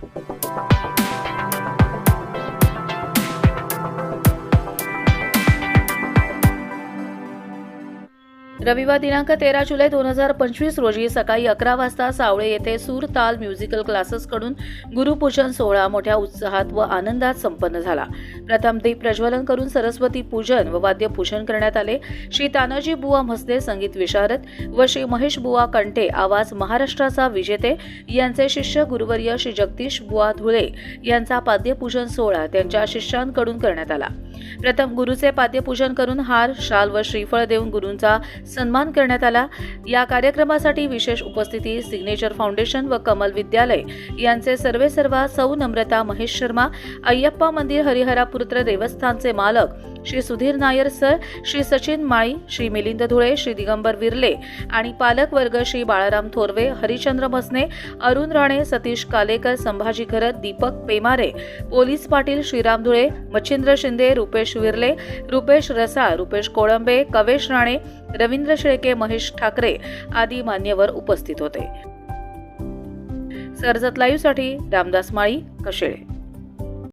Thank you. रविवार दिनांक तेरा जुलै दोन हजार पंचवीस रोजी सकाळी अकरा वाजता सावळे येथे सूर ताल म्युझिकल क्लासेसकडून गुरुपूजन सोहळा मोठ्या उत्साहात व आनंदात संपन्न झाला. प्रथम दीप प्रज्वलन करून सरस्वती पूजन व वाद्यपूजन करण्यात आले. श्री तानाजी बुवा म्हसदे संगीत विशारद व श्री महेश बुवा कंटे आवाज महाराष्ट्राचा विजेते. यांचे शिष्य गुरुवर्य श्री जगदीश बुवा धुळे यांचा पाद्यपूजन सोहळा त्यांच्या शिष्यांकडून करण्यात आला. प्रथम गुरुचे पाद्यपूजन करून हार शाल व श्रीफळ देऊन गुरूंचा सन्मान करण्यात आला. या कार्यक्रमासाठी विशेष उपस्थिती सिग्नेचर फाउंडेशन व कमल विद्यालय. यांचे सर्वे सर्वा सौ नम्रता महेश शर्मा अय्यप्पा मंदिर हरिहरापुत्र देवस्थानचे मालक श्री सुधीर नायर सर श्री सचिन माळी श्री मिलिंद धुळे श्री दिगंबर विरले आणि पालक वर्ग श्री बाळाराम थोरवे हरिचंद्र भसने अरुण राणे सतीश कालेकर संभाजी खरत दीपक पेमारे पोलीस पाटील श्रीराम धुळे मच्छिंद्र शिंदे रुपेश विरले रुपेश रसा रुपेश कोळंबे कवेश राणे रवींद्र शेळके महेश ठाकरे आदी मान्यवर उपस्थित होते. सरजत लाईव्हसाठी रामदास माळी कशेळे.